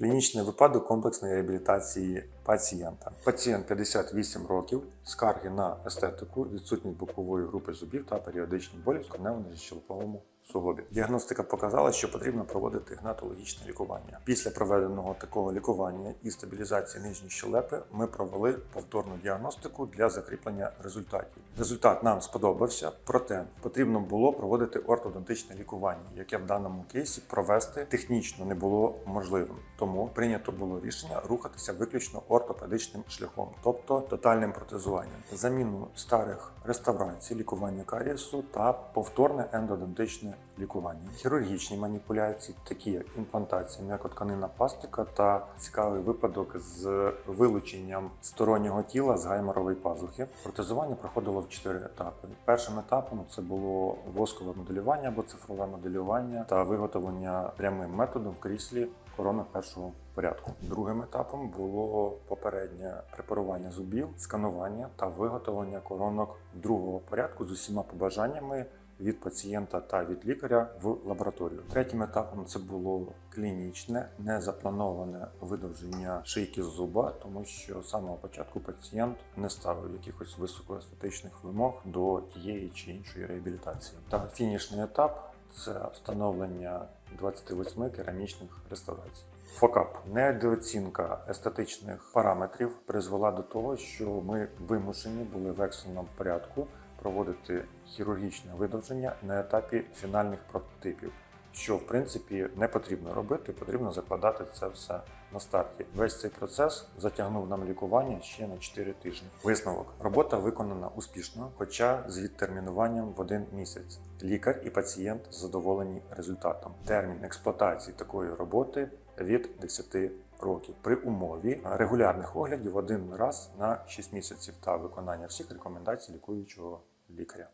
Клінічний випадок комплексної реабілітації пацієнта. Пацієнт 58 років, скарги на естетику, відсутність бокової групи зубів та періодичні болі в скронево-щелковому суглобі. Діагностика показала, що потрібно проводити гнатологічне лікування. Після проведеного такого лікування і стабілізації нижньої щелепи ми провели повторну діагностику для закріплення результатів. Результат нам сподобався, проте потрібно було проводити ортодонтичне лікування, яке в даному кейсі провести технічно не було можливим. Тому прийнято було рішення рухатися виключно ортопедичним шляхом, тобто тотальним протезуванням, заміну старих реставрацій, лікування карієсу та повторне ендодонтичне лікування, хірургічні маніпуляції, такі як імплантація, м'якотканинна пластика та цікавий випадок з вилученням стороннього тіла з гайморової пазухи. Протезування проходило в чотири етапи. Першим етапом це було воскове моделювання або цифрове моделювання та виготовлення прямим методом в кріслі коронок першого порядку. Другим етапом було попереднє препарування зубів, сканування та виготовлення коронок другого порядку з усіма побажаннями від пацієнта та від лікаря в лабораторію. Третім етапом це було клінічне, незаплановане видовження шийки зуба, тому що з самого початку пацієнт не ставив якихось високоестетичних вимог до тієї чи іншої реабілітації. Та фінішний етап це встановлення 28 керамічних реставрацій. Фокап недооцінка естетичних параметрів призвела до того, що ми вимушені були в екстреному порядку проводити хірургічне видовження на етапі фінальних прототипів, що в принципі не потрібно робити, потрібно закладати це все на старті. Весь цей процес затягнув нам лікування ще на 4 тижні. Висновок: робота виконана успішно, хоча з відтермінуванням в один місяць. Лікар і пацієнт задоволені результатом. Термін експлуатації такої роботи від 10 років при умові регулярних оглядів один раз на 6 місяців та виконання всіх рекомендацій лікуючого лікаря.